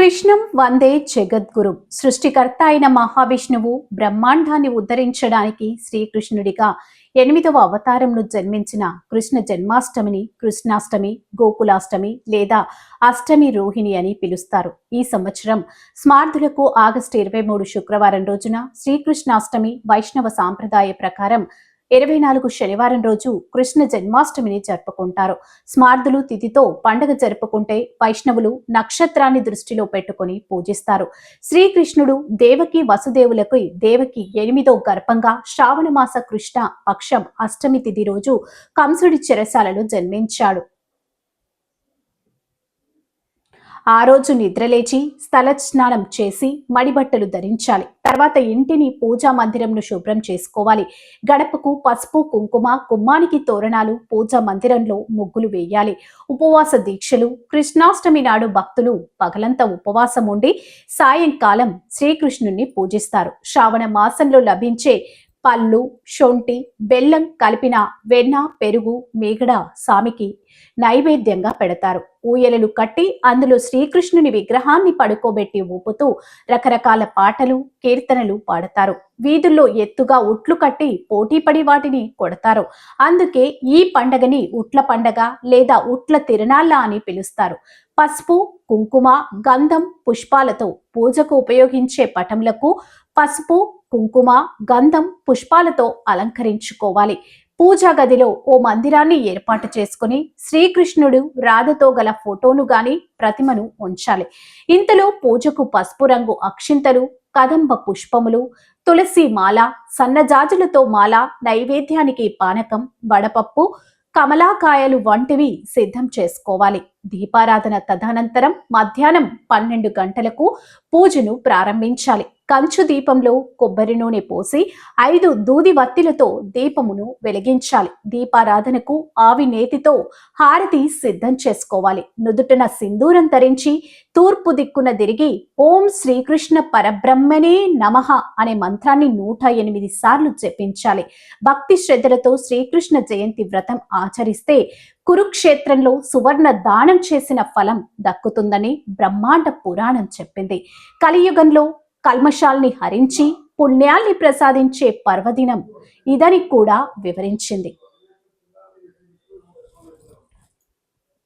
కృష్ణం వందే జగద్గురు. సృష్టికర్త అయిన మహావిష్ణువు బ్రహ్మాండాన్ని ఉద్ధరించడానికి శ్రీకృష్ణుడిగా ఎనిమిదవ అవతారంను జన్మించిన కృష్ణ జన్మాష్టమిని కృష్ణాష్టమి గోకులాష్టమి లేదా అష్టమి రోహిణి అని పిలుస్తారు. ఈ సంవత్సరం స్మార్థులకు ఆగస్టు ఇరవై మూడు శుక్రవారం రోజున శ్రీకృష్ణాష్టమి వైష్ణవ సాంప్రదాయ ప్రకారం ఇరవై నాలుగు శనివారం రోజు కృష్ణ జన్మాష్టమిని జరుపుకుంటారు. స్మార్థులు తిథితో పండుగ జరుపుకుంటే వైష్ణవులు నక్షత్రాన్ని దృష్టిలో పెట్టుకొని పూజిస్తారు. శ్రీకృష్ణుడు దేవకి వసుదేవులకు దేవకి ఎనిమిదో గర్భంగా శ్రావణ మాస కృష్ణ పక్షం అష్టమి తిథి రోజు కంసుడి చెరసాలలో జన్మించాడు. ఆ రోజు నిద్రలేచి స్థల స్నానం చేసి మడిబట్టలు ధరించాలి. తర్వాత ఇంటిని పూజా మందిరంను శుభ్రం చేసుకోవాలి. గడపకు పసుపు కుంకుమ కుమ్మానికి తోరణాలు పూజా మందిరంలో ముగ్గులు వేయాలి. ఉపవాస దీక్షలు కృష్ణాష్టమి నాడు భక్తులు పగలంతా ఉపవాసం ఉండి సాయంకాలం శ్రీకృష్ణుణ్ణి పూజిస్తారు. శ్రావణ మాసంలో లభించే పళ్ళు శొంఠి బెల్లం కలిపిన వెన్న పెరుగు మీగడ సామికి నైవేద్యంగా పెడతారు. ఊయలలు కట్టి అందులో శ్రీకృష్ణుని విగ్రహాన్ని పడుకోబెట్టి ఊపుతూ రకరకాల పాటలు కీర్తనలు పాడతారు. వీధుల్లో ఎత్తుగా ఉట్లు కట్టి పోటీపడి వాటిని కొడతారు. అందుకే ఈ పండగని ఉట్ల పండగ లేదా ఉట్ల తిరునాళ్ళ అని పిలుస్తారు. పసుపు కుంకుమ గంధం పుష్పాలతో పూజకు ఉపయోగించే పటంలకు పసుపు కుంకుమ గంధం పుష్పాలతో అలంకరించుకోవాలి. పూజా గదిలో ఓ మందిరాన్ని ఏర్పాటు చేసుకుని శ్రీకృష్ణుడు రాధతో గల ఫోటోను గాని ప్రతిమను ఉంచాలి. ఇంతలో పూజకు పసుపు రంగు అక్షింతలు కదంబ పుష్పములు తులసి మాల సన్నజాజులతో మాల నైవేద్యానికి పానకం వడపప్పు కమలాకాయలు వంటివి సిద్ధం చేసుకోవాలి. దీపారాధన తదనంతరం మధ్యాహ్నం పన్నెండు గంటలకు పూజను ప్రారంభించాలి. కంచు దీపంలో కొబ్బరి నూనె పోసి ఐదు దూది వత్తిలతో దీపమును వెలిగించాలి. దీపారాధనకు ఆవి నేతితో హారతి సిద్ధం చేసుకోవాలి. నుదుటన సింధూరం ధరించి తూర్పు దిక్కున తిరిగి ఓం శ్రీకృష్ణ పరబ్రహ్మనే నమః అనే మంత్రాన్ని నూట ఎనిమిది సార్లు జపించాలి. భక్తి శ్రద్ధలతో శ్రీకృష్ణ జయంతి వ్రతం ఆచరిస్తే కురుక్షేత్రంలో సువర్ణ దానం చేసిన ఫలం దక్కుతుందని బ్రహ్మాండ పురాణం చెప్పింది. కలియుగంలో కల్మషాల్ని హరించి పుణ్యాల్ని ప్రసాదించే పర్వదినం ఇదని కూడా వివరించింది.